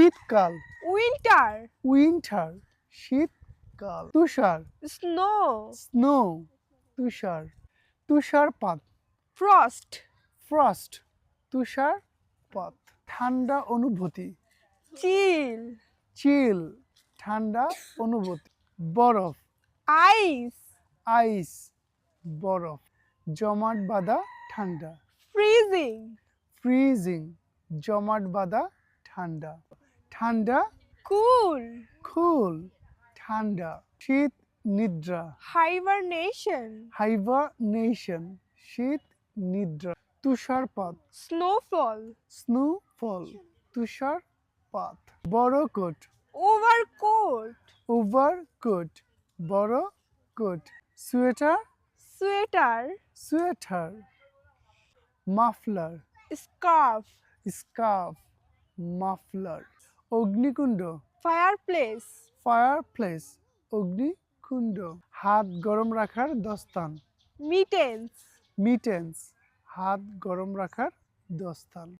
শীতকাল। Winter. Winter শীতকাল। তুষার। স্নো। স্নো তুষার। তুষারপাত ফ্রস্ট। ফ্রস্ট তুষারপাত ঠান্ডা অনুভূতি। চিল। চিল ঠান্ডা অনুভূতি। বরফ। আইস। আইস বরফ। জমাট বাঁধা ঠান্ডা। ফ্রিজিং। ফ্রিজিং জমাট বাঁধা ঠান্ডা। ঠান্ডা? কুল। কুল ঠান্ডা। শীত নিদ্রা। হাইবারনেশন হাইবারনেশন শীত নিদ্রা। তুষারপাত। স্নোফল স্নোফল তুষারপাত। বড় কোট ওভারকোট ওভারকোট বড় coat sweater sweater sweater muffler scarf scarf muffler অগ্নিকুণ্ড। Fireplace fire place অগ্নিকুণ্ড। হাত গরম রাখার দস্তান। মিটেন্স মিটেন্স হাত গরম রাখার দস্তান।